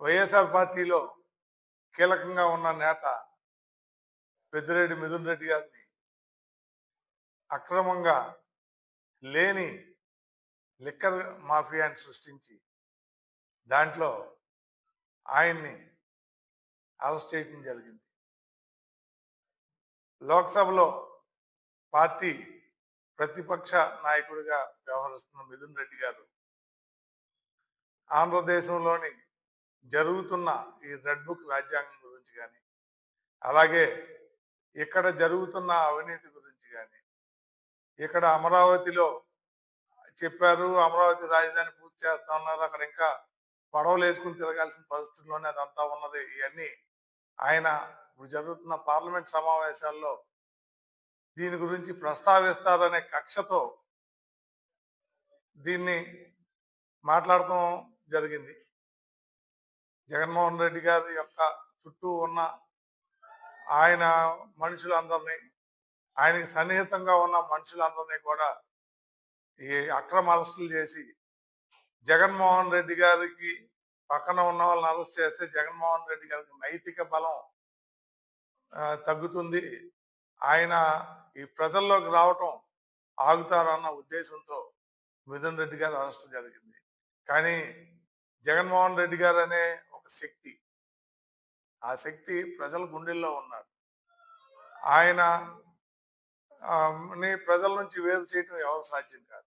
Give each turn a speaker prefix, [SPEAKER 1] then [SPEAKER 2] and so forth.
[SPEAKER 1] వైఎస్ఆర్ పార్టీలో కీలకంగా ఉన్న నేత పెద్దిరెడ్డి మిథున్ రెడ్డి గారిని అక్రమంగా లేని లిక్కర్ మాఫియాని సృష్టించి దాంట్లో ఆయన్ని అరెస్ట్ చేయడం జరిగింది. లోక్సభలో పార్టీ ప్రతిపక్ష నాయకుడిగా వ్యవహరిస్తున్న మిథున్ రెడ్డి గారు ఆంధ్రదేశంలోని జరుగుతున్న ఈ రెడ్ బుక్ రాజ్యాంగం గురించి కానీ అలాగే ఇక్కడ జరుగుతున్న అవినీతి గురించి కానీ ఇక్కడ అమరావతిలో చెప్పారు అమరావతి రాజధాని పూర్తి చేస్తా ఉన్నారు అక్కడ ఇంకా పడవలు వేసుకుని తిరగాల్సిన పరిస్థితుల్లోనే అదంతా ఉన్నది. ఇవన్నీ ఆయన ఇప్పుడు జరుగుతున్న పార్లమెంట్ సమావేశాల్లో దీని గురించి ప్రస్తావిస్తారనే కక్షతో దీన్ని మాట్లాడటం జరిగింది. జగన్మోహన్ రెడ్డి గారి యొక్క చుట్టూ ఉన్న ఆయన మనుషులందరినీ ఆయనకి సన్నిహితంగా ఉన్న మనుషులందరినీ కూడా ఈ అక్రమ అరెస్టులు చేసి జగన్మోహన్ రెడ్డి గారికి పక్కన ఉన్న వాళ్ళని అరెస్ట్ చేస్తే జగన్మోహన్ రెడ్డి గారికి నైతిక బలం తగ్గుతుంది. ఆయన ఈ ప్రజల్లోకి రావటం ఆగుతారన్న ఉద్దేశంతో మిథున్ రెడ్డి గారు అరెస్ట్ జరిగింది. కానీ జగన్మోహన్ రెడ్డి గారు అనే శక్తి. ఆ శక్తి ప్రజల గుండెల్లో ఉన్నారు. ఆయన ప్రజల నుంచి వేరు చేయటం ఎవరు సాధ్యం కాదు.